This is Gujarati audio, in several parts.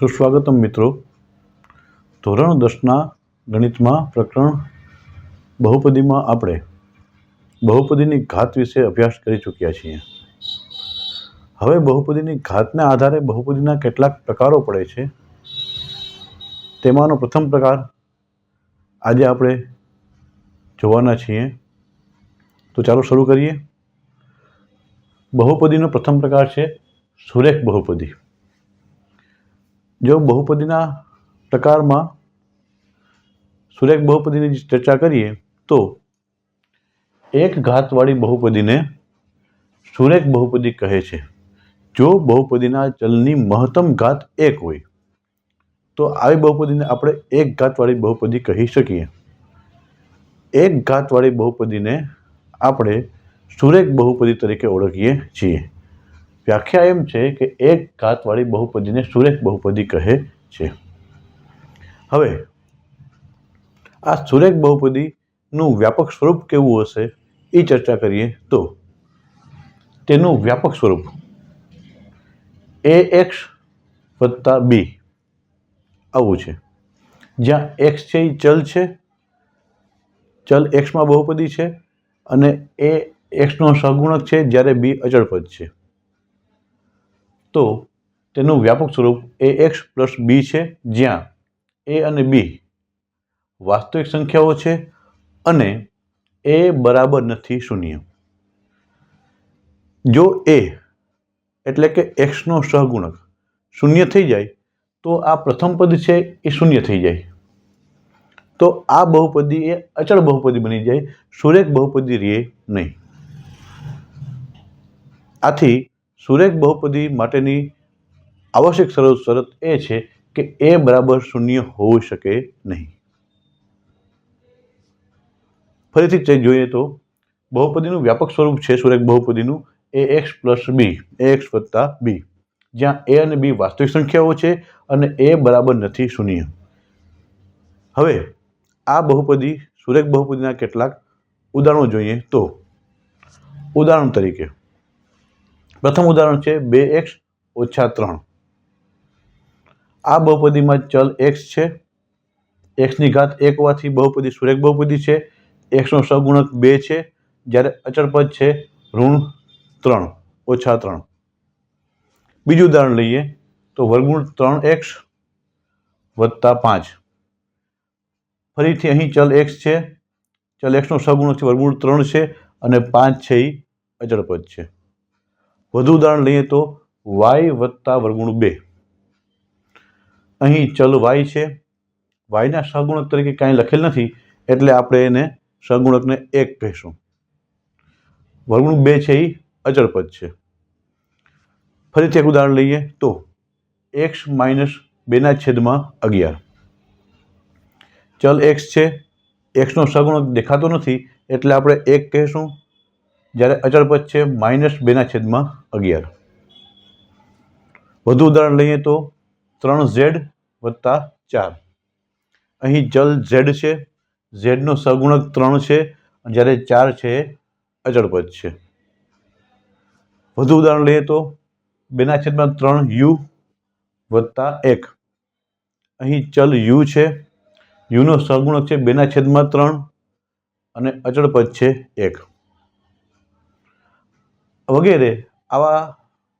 સુસ્વાગતમ મિત્રો. ધોરણ દસના ગણિતમાં પ્રકરણ બહુપદીમાં આપણે બહુપદીની ઘાત વિશે અભ્યાસ કરી ચૂક્યા છીએ. હવે બહુપદીની ઘાતના આધારે બહુપદીના કેટલાક પ્રકારો પડે છે. તેમાંનો પ્રથમ પ્રકાર આજે આપણે જોવાના છીએ. તો ચાલો શરૂ કરીએ. બહુપદીનો પ્રથમ પ્રકાર છે સુરેખ બહુપદી. જો બહુપદીના પ્રકારમાં સુરેખ બહુપદીની ચર્ચા કરીએ, તો એક ઘાતવાળી બહુપદીને સુરેખ બહુપદી કહે છે. જો બહુપદીના ચલની મહત્તમ ઘાત એક હોય, તો આવી બહુપદીને આપણે એક ઘાતવાળી બહુપદી કહી શકીએ. એક ઘાતવાળી બહુપદીને આપણે સુરેખ બહુપદી તરીકે ઓળખીએ છીએ. વ્યાખ્યા એમ છે કે એક ઘાતવાળી બહુપદીને સુરેખ બહુપદી કહે છે. હવે, આ સુરેખ બહુપદીનું વ્યાપક સ્વરૂપ કેવું હશે? એ ચર્ચા કરીએ તો. તેનું વ્યાપક સ્વરૂપ. એ એક્સ વત્તા બી આવું છે. જ્યાં એક્સ છે એ ચલ છે. ચલ એક્સમાં બહુપદી છે અને એ એક્સનો સહગુણક છે જ્યારે બી અચળપદ છે. તો તેનું વ્યાપક સ્વરૂપ એ એક્સ પ્લસ બી છે, જ્યાં એ અને બી વાસ્તવિક સંખ્યાઓ છે અને એ બરાબર નથી શૂન્ય. જો એ એટલે કે એક્સનો સહગુણક શૂન્ય થઈ જાય, તો આ પ્રથમ પદ છે એ શૂન્ય થઈ જાય. તો આ બહુપદી એ અચળ બહુપદી બની જાય, સુરેખ બહુપદી રહે નહીં. આથી સુરેખ બહુપદી માટેની આવશ્યક શરત શરત એ છે કે એ બરાબર શૂન્ય હોઈ શકે નહીં. ફરીથી જોઈએ તો બહુપદીનું વ્યાપક સ્વરૂપ છે સુરેખ બહુપદીનું a x plus b, a x વત્તા બી. જ્યાં એ અને બી વાસ્તવિક સંખ્યાઓ છે અને એ બરાબર નથી શૂન્ય. હવે આ બહુપદી, સુરેખ બહુપદીના કેટલાક ઉદાહરણો જોઈએ તો. ઉદાહરણ તરીકે પ્રથમ ઉદાહરણ છે બે એક્સ ઓછા ત્રણ. આ બહુપદીમાં ચલ એક્સ છે. એક્સની ઘાત એક હોવાથી બહુપદી સુરેખ બહુપદી છે. એક્સનો સગુણક બે છે. જ્યારે અચળ છે ઋણ ત્રણ ઓછા ત્રણ. બીજું ઉદાહરણ લઈએ તો વર્ગમૂળ ત્રણ એક્સ વત્તા પાંચ. ફરીથી અહીં ચલ એક્સ છે. ચલ એક્સનો સગુણક છે વર્ગમૂળ ત્રણ છે અને પાંચ છે એ અચળ છે. વધુ ઉદાહરણ લઈએ તો વાય વત્તા વર્ગુણ બે. અહીં ચલ વાય છે. વાયના સહગુણક તરીકે કાંઈ લખેલ નથી, એટલે આપણે એને સહગુણકને એક કહીશું. વર્ગુણ બે છે એ અચળ પદ છે. ફરીથી એક ઉદાહરણ લઈએ તો એક્સ માઇનસ બેના છેદમાં અગિયાર. ચલ એક્સ છે. એક્સનો સગુણક દેખાતો નથી, એટલે આપણે એક કહીશું. જ્યારે અચળ પદ છે, માઇનસ બેના છેદમાં અગિયાર. વધુ ઉદાહરણ લઈએ તો ત્રણ ઝેડ વત્તા ચાર. અહીં ચલ ઝેડ છે, ઝેડનો સગુણક ત્રણ છે જ્યારે ચાર છે, અચળ પદ છે. વધુ ઉદાહરણ લઈએ તો બેના છેદમાં ત્રણ યુ વત્તા એક. અહીં ચલ યુ છે, યુનો સગુણક છે બેના છેદમાં ત્રણ, અને અચળ પદ છે, એક. વગેરે આવા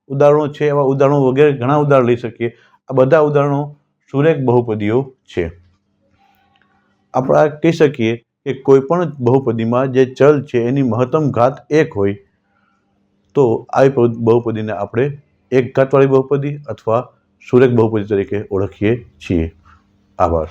ઉદાહરણો છે એવા ઉદાહરણો વગેરે ઘણા ઉદાહરણ લઈ શકીએ. આ બધા ઉદાહરણો સુરેખ બહુપદીઓ છે. આપણે કહી શકીએ કે કોઈપણ બહુપદીમાં જે ચલ છે, એની મહત્તમ ઘાત એક હોય, તો આવી બહુપદીને આપણે એક ઘાતવાળી બહુપદી અથવા સુરેખ બહુપદી તરીકે ઓળખીએ છીએ. આભાર.